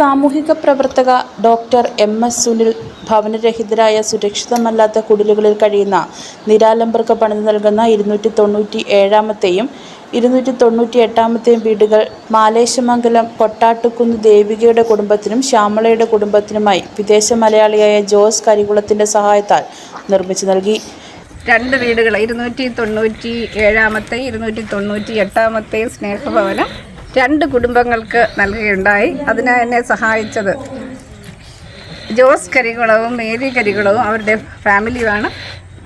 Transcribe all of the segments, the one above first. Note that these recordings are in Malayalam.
സാമൂഹിക പ്രവർത്തക ഡോക്ടർ എം എസ് സുനിൽ ഭവനരഹിതരായ സുരക്ഷിതമല്ലാത്ത കുടിലുകളിൽ കഴിയുന്ന നിരാലംബർക്ക് പണി നൽകുന്ന ഇരുന്നൂറ്റി തൊണ്ണൂറ്റി ഏഴാമത്തെയും ഇരുന്നൂറ്റി തൊണ്ണൂറ്റി എട്ടാമത്തെയും വീടുകൾ മാലേശമംഗലം കൊട്ടാട്ടുകുന്ന് ദേവികയുടെ കുടുംബത്തിനും ശ്യാമളയുടെ കുടുംബത്തിനുമായി വിദേശ മലയാളിയായ ജോസ് കരികുളത്തിന്റെ സഹായത്താൽ നിർമ്മിച്ചു നൽകി. രണ്ട് വീടുകൾ ഇരുന്നൂറ്റി തൊണ്ണൂറ്റി ഏഴാമത്തെ ഇരുന്നൂറ്റി തൊണ്ണൂറ്റി എട്ടാമത്തെ സ്നേഹഭവനം രണ്ട് കുടുംബങ്ങൾക്ക് നൽകുകയുണ്ടായി അതിന് എന്നെ സഹായിച്ചത് ജോസ് കരികുളവും മേരി കരികുളവും അവരുടെ ഫാമിലിയുമാണ്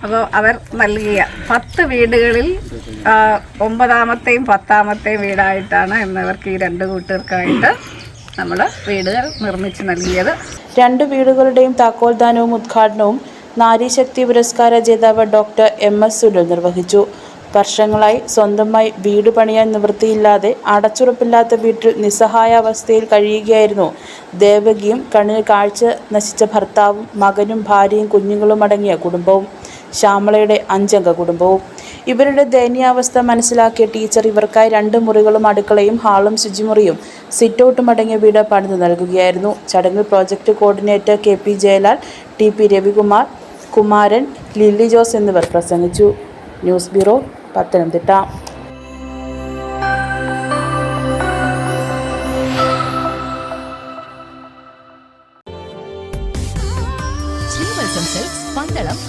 അപ്പോൾ അവർ നൽകിയ പത്ത് വീടുകളിൽ ഒമ്പതാമത്തെയും പത്താമത്തെയും വീടായിട്ടാണ് എന്നവർക്ക് ഈ രണ്ട് കൂട്ടുകാർക്കായിട്ട് നമ്മൾ വീടുകൾ നിർമ്മിച്ച് നൽകിയത്. രണ്ട് വീടുകളുടെയും താക്കോൽദാനവും ഉദ്ഘാടനവും നാരീശക്തി പുരസ്കാര ജേതാവ് ഡോക്ടർ എം എസ് സുനിൽ നിർവഹിച്ചു. വർഷങ്ങളായി സ്വന്തമായി വീട് പണിയാൻ നിവൃത്തിയില്ലാതെ അടച്ചുറപ്പില്ലാത്ത വീട്ടിൽ നിസ്സഹായാവസ്ഥയിൽ കഴിയുകയായിരുന്നു. ദേവകിയും കണ്ണിന് കാഴ്ച നശിച്ച ഭർത്താവും മകനും ഭാര്യയും കുഞ്ഞുങ്ങളും അടങ്ങിയ കുടുംബവും ശ്യാമളയുടെ അഞ്ചംഗ കുടുംബവും. ഇവരുടെ ദയനീയാവസ്ഥ മനസ്സിലാക്കിയ ടീച്ചർ ഇവർക്കായി രണ്ട് മുറികളും അടുക്കളയും ഹാളും ശുചിമുറിയും സിറ്റൗട്ടും അടങ്ങിയ വീട് പണിത് നൽകുകയായിരുന്നു. ചടങ്ങിൽ project coordinator K P Jayalal T P Ravikumar Kumaran Lilly Jose എന്നിവർ പ്രസംഗിച്ചു. News bureau Pathanamthitta Pandalam